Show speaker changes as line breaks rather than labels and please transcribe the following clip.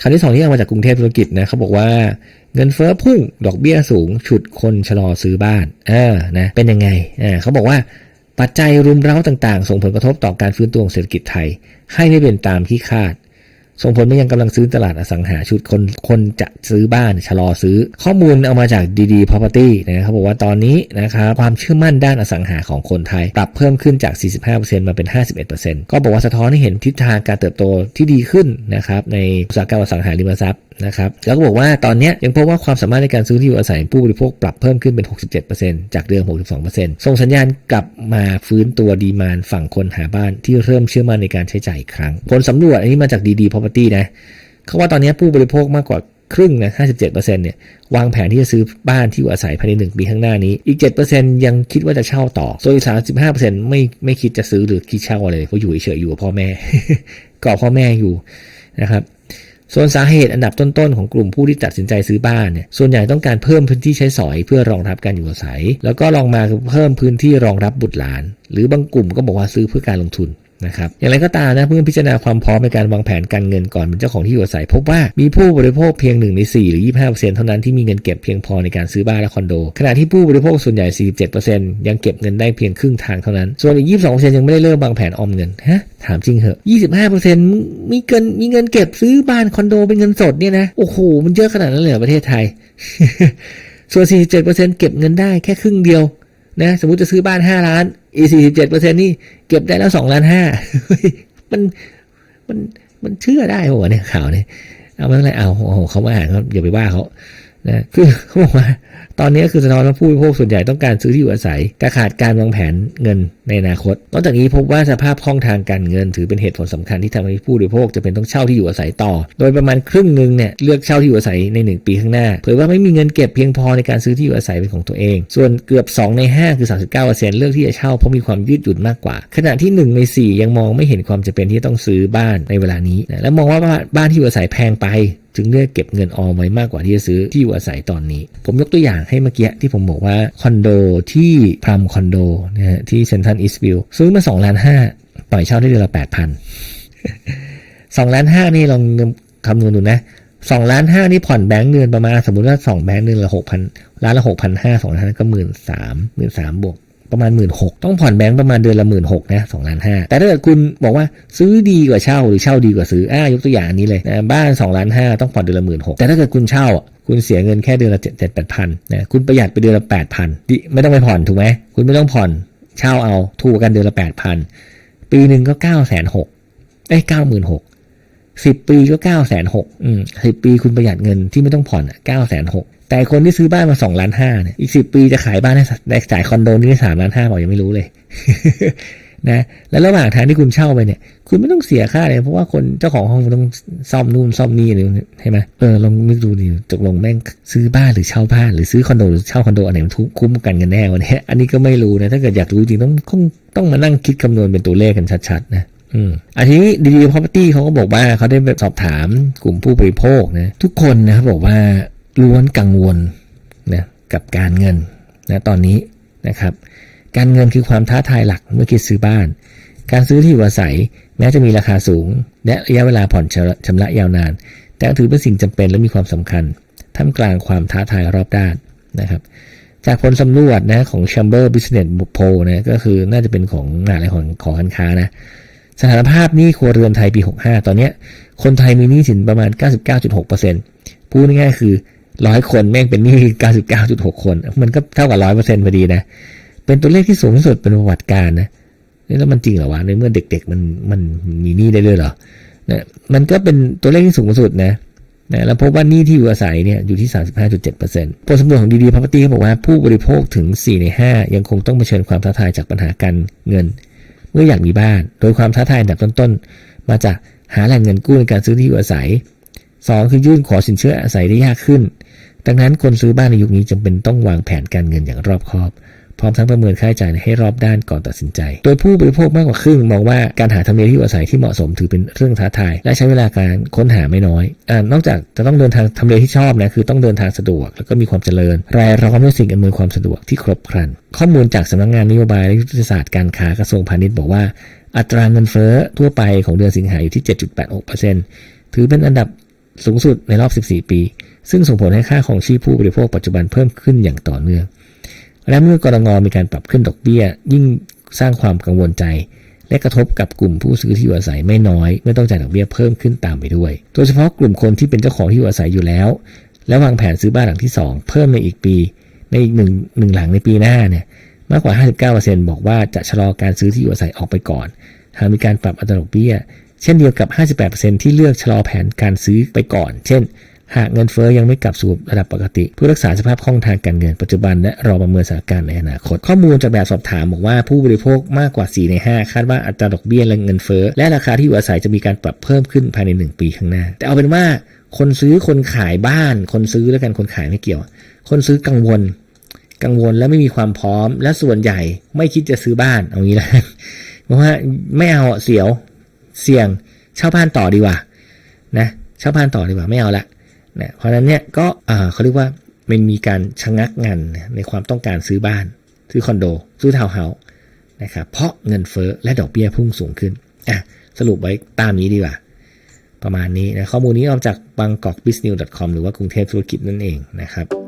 คำที่สองที่เอามาจากกรุงเทพธุรกิจนะเขาบอกว่าเงินเฟ้อพุ่งดอกเบี้ยสูง ฉุดคนชะลอซื้อบ้านเออนะเป็นยังไงอ่าเขาบอกว่าปัจจัยรุมเร้าต่างๆ ส่งผลกระทบต่อการฟื้นตัวของเศรษฐกิจไทย ให้ไม่เป็นตามที่คาด ส่งผลไปยังกำลังซื้อตลาดอสังหาชุดคนคนจะซื้อบ้านชะลอซื้อ ข้อมูลเอามาจากดีดี property นะครับอกว่าตอนนี้นะครับความเชื่อมั่นด้านอสังหาของคนไทย ปรับเพิ่มขึ้นจาก 45%มาเป็น 51%ก็บอกว่าสะท้อนให้เห็นทิศทางการเติบโตที่ดีขึ้นนะครับในอุตสาหกรรมอสังหาริมทรัพย์ นะครับแล้วก็บอกว่าตอนนี้ยังพบว่าความสามารถในการซื้อที่อยู่อาศัยผู้บริโภคปรับเพิ่มขึ้นเป็น 67%จากเดิม 62%ส่งสัญญาณกลับมาฟื้นตัวดีมานฝั่งคนหาบ้านที่เริ่มเชื่อมั่นในการใช้จ่ายอีกครั้ง ผลสำรวจอันนี้มาจากดีดี property นะเขาว่าตอนนี้ผู้บริโภคมากกว่าครึ่งนะ 57%เนี่ย วางแผนที่จะซื้อบ้านที่อยู่อาศัยภายใน 1 ปีข้างหน้านี้ อีก 7%ยังคิดว่าจะเช่าต่อ ส่วนอีก 35%ไม่ไม่คิดจะซื้อหรือคิดเช่าอะไรเลยเพราะอยู่เฉยๆอยู่กับพ่อแม่กอบพ่อแม่อยู่นะครับ ส่วนสาเหตุอันดับต้นๆของกลุ่มผู้ที่ตัดสินใจซื้อบ้านเนี่ยส่วนใหญ่ต้องการเพิ่มพื้นที่ใช้สอยเพื่อรองรับการอยู่อาศัย แล้วก็ลองมาเพิ่มพื้นที่รองรับบุตรหลาน หรือบางกลุ่มก็บอกว่าซื้อเพื่อการลงทุน นะครับอย่างไรก็ตามนะเพื่อพิจารณาความพร้อมในการวางแผนการเงินก่อนเป็นเจ้าของที่อยู่อาศัย พบว่ามีผู้บริโภคเพียง 1 ใน 4 หรือ 25%เท่านั้นที่มีเงินเก็บเพียงพอในการซื้อบ้านและคอนโด ขณะที่ผู้บริโภคส่วนใหญ่ 47%ยังเก็บเงินได้เพียงครึ่งทางเท่านั้น ส่วนอีก 22%ยังไม่ได้เริ่มวางแผนออมเงินฮะถามจริงเหอะ 25%มีเงินมีเงินเก็บซื้อบ้านคอนโดเป็นเงินสดเนี่ยนะโอ้โหมันเยอะขนาดนั้นเลยเหรอประเทศไทย ส่วน 47%เก็บเงินได้แค่ครึ่งเดียวนะสมมติจะซื้อบ้าน 5 ล้าน อีสี่สิบเจ็ดเปอร์เซ็นนี่เก็บได้แล้วสองล้านห้ามันมันมันเชื่อได้หัวเนี่ยข่าวเนี่ยเอาไม่เป็นไรเอาเขามาอ่านเขาอย่าไปว่าเขา นะคือเขาบอกว่าตอนนี้คือสะท้อนว่าผู้บริโภคส่วนใหญ่ต้องการซื้อที่อยู่อาศัย แต่ขาดการวางแผนเงินในอนาคต นอกจากนี้พบว่าสภาพคล่องทางการเงิน ถือเป็นเหตุผลสำคัญที่ทำให้ผู้บริโภคจะเป็นต้องเช่าที่อยู่อาศัยต่อ โดยประมาณครึ่งหนึ่งเนี่ยเลือกเช่าที่อยู่อาศัยใน 1 ปีข้างหน้า เผยว่าไม่มีเงินเก็บเพียงพอในการซื้อที่อยู่อาศัยเป็นของตัวเอง ส่วนเกือบ 2 ใน 5 คือ 39%เลือกที่จะเช่าเพราะมีความยืดหยุ่นมากกว่า ขณะที่ 1 ใน 4 ยังมองไม่เห็นความจำเป็นที่จะต้องซื้อบ้านในเวลานี้นะและมองว่าบ้านที่อยู่อาศัยแพงไป จึงเลือกเก็บเงินออมไว้มากกว่าที่จะซื้อที่อยู่อาศัยตอนนี้ ผมยกตัวอย่างให้เมื่อกี้ที่ผมบอกว่าคอนโดที่พรัมคอนโดนะฮะที่เซนทันอีสต์วิวซื้อมา2ล้านห้าปล่อยเช่าได้เดือนละ8,000 2ล้านห้านี่ลองคำนวณดูนะสองล้านห้านี่ผ่อนแบงก์เดือนประมาณสมมติว่าสองแบงก์เดือนละหกพันล้านละหกพันห้าสองล้านก็หมื่นสามหมื่นสามบวก ประมาณหมื่นหกต้องผ่อนแบงก์ประมาณเดือนละหมื่นหกนะสองล้านห้าแต่ถ้าเกิดคุณบอกว่าซื้อดีกว่าเช่าหรือเช่าดีกว่าซื้ออ่ายกตัวอย่างอันนี้เลยนะบ้านสองล้านห้าต้องผ่อนเดือนละหมื่นหกแต่ถ้าเกิดคุณเช่าอะคุณเสียเงินแค่เดือนละเจ็ดแปดพันนะคุณประหยัดไปเดือนละแปดพันไม่ต้องไปผ่อนถูกไหมคุณไม่ต้องผ่อนเช่าเอาถูกกันเดือนละแปดพันปีหนึ่งก็เก้าแสนหกไอ้เก้าหมื่นหก สิบปีก็เก้าแสนหกอืมสิบปีคุณประหยัดเงินที่ไม่ต้องผ่อนอะเก้าแสนหกแต่คนที่ซื้อบ้านมาสองล้านห้าเนี่ยอีกสิบปีจะขายบ้านให้ได้จ่ายคอนโดนี่ได้สามล้านห้าบอกยังไม่รู้เลยนะแล้วระหว่างทางที่คุณเช่าไปเนี่ย คุณไม่ต้องเสียค่าเลยเพราะว่าคนเจ้าของห้องมันต้องซ่อมนู่นซ่อมนี่อะไรใช่ไหมเออลองนึกดูดิตกลงแม่งซื้อบ้านหรือเช่าบ้านหรือซื้อคอนโดหรือเช่าคอนโดอันไหนมันคุ้มกันกันแน่วันนี้อันนี้ก็ไม่รู้นะถ้าเกิดอยากรู้จริงต้องต้องต้องมานั่งคิดคำนวณเป็นตัวเลขกันชัดๆนะ อืมอันนี้ดีดีพ property เขาก็บอกว่าเขาได้แบบสอบถามกลุ่มผู้บริโภคนะทุกคนนะครับบอกว่าล้วนกังวลนะกับการเงินนะตอนนี้นะครับ การเงินคือความท้าทายหลักเมื่อคิดซื้อบ้าน การซื้อที่อยู่อาศัยแม้จะมีราคาสูง และระยะเวลาผ่อนชำระยาวนาน แต่ถือเป็นสิ่งจำเป็นและมีความสำคัญท่ามกลางความท้าทายรอบด้านนะครับ จากผลสำรวจนะของ Chamber Business Poll นะก็คือน่าจะเป็นของงาอะไรของของการค้านะ สถานภาพหนี้ครัวเรือนไทยปี 65 ตอนนี้คนไทยมีหนี้สินประมาณ 99.6%พูดง่ายๆคือร้อยคนแม่งเป็นหนี้99.6 คน มันก็เท่ากับ100%พอดีนะ เป็นตัวเลขที่สูงที่สุดเป็นประวัติการนะแล้วมันจริงเหรอวะในเมื่อเด็ก ๆ มันมันมีหนี้ได้ด้วยเหรอนะมันก็เป็นตัวเลขที่สูงสุดนะนะแล้วพบว่าหนี้ที่อยู่อาศัยเนี่ยอยู่ที่ 35.7%ผลสำรวจของดีดีพัพตี้เขาบอกว่าผู้บริโภคถึง 4 ใน 5 ยังคงต้องเผชิญความท้าทายจากปัญหาการเงิน เมื่ออยากมีบ้าน โดยความท้าทายอันดับต้นๆ มาจากหาแหล่งเงินกู้ในการซื้อที่อยู่อาศัย 2 คือยื่นขอสินเชื่ออาศัยได้ยากขึ้น ดังนั้นคนซื้อบ้านในยุคนี้จำเป็นต้องวางแผนการเงินอย่างรอบคอบ พร้อมทั้งประเมินค่าใช้จ่ายให้รอบด้านก่อนตัดสินใจ โดยผู้บริโภคมากกว่าครึ่งมองว่าการหาทำเลที่อยู่อาศัยที่เหมาะสมถือเป็นเรื่องท้าทาย และใช้เวลาการค้นหาไม่น้อยอนอกจากจะต้องเดินทางทำเลที่ชอบนะคือต้องเดินทางสะดวก แล้วก็มีความเจริญ รายล้อมด้วยสิ่งอำนวยความสะดวกที่ครบครัน ข้อมูลจากสำนักงานนโยบายและยุทธศาสตร์การค้ากระทรวงพาณิชย์บอกว่า อัตราเงินเฟ้อทั่วไปของเดือนสิงหาอยู่ที่ 7.86%ถือเป็นอันดับสูงสุดในรอบ 14 ปี ซึ่งส่งผลให้ค่าของชีพผู้บริโภคปัจจุบันเพิ่มขึ้นอย่างต่อเนื่อง และเมื่อกรงมีการปรับขึ้นดอกเบี้ย ยิ่งสร้างความกังวลใจ และกระทบกับกลุ่มผู้ซื้อที่อยู่อาศัยไม่น้อยเมื่อต้องจ่ายดอกเบี้ยเพิ่มขึ้นตามไปด้วย โดยเฉพาะกลุ่มคนที่เป็นเจ้าของที่อยู่อาศัยอยู่แล้ว และวางแผนซื้อบ้านหลังที่ 2 เพิ่มในอีกปี ในอีกหนึ่งหนึ่งหลังในปีหน้าเนี่ยมากกว่า 59%บอกว่าจะชะลอการซื้อที่อยู่อาศัยออกไปก่อน หากมีการปรับอัตราดอกเบี้ย เช่นเดียวกับ 58%ที่เลือกชะลอแผนการซื้อไปก่อน เช่น หากเงินเฟ้อยังไม่กลับสู่ระดับปกติ เพื่อรักษาสภาพคล่องทางการเงินปัจจุบันและรอประเมินสถานการณ์ในอนาคต ข้อมูลจากแบบสอบถามบอกว่าผู้บริโภคมากกว่า 4 ใน 5 คาดว่าอัตราดอกเบี้ยและเงินเฟ้อและราคาที่อยู่อาศัยจะมีการปรับเพิ่มขึ้นภายใน 1 ปีข้างหน้า แต่เอาเป็นว่าคนซื้อคนขายบ้าน คนซื้อแล้วกันคนขายไม่เกี่ยว คนซื้อกังวล กังวลและไม่มีความพร้อม และส่วนใหญ่ไม่คิดจะซื้อบ้านเอางี้ละเพราะว่าไม่เอาเสียวเสี่ยงเช่าบ้านต่อดีกว่านะเช่าบ้านต่อดีกว่าไม่เอาละ นะเพราะนั้นเนี่ยก็เขาเรียกว่ามันมีการชะงักงันในความต้องการซื้อบ้าน ซื้อคอนโด ซื้อทาวน์เฮาส์นะครับเพราะเงินเฟ้อและดอกเบี้ยพุ่งสูงขึ้นอะสรุปไว้ตามนี้ดีกว่า ประมาณนี้นะข้อมูลนี้เอาจาจาก bangkokbusiness.com หรือว่ากรุงเทพธุรกิจนั่นเองนะครับ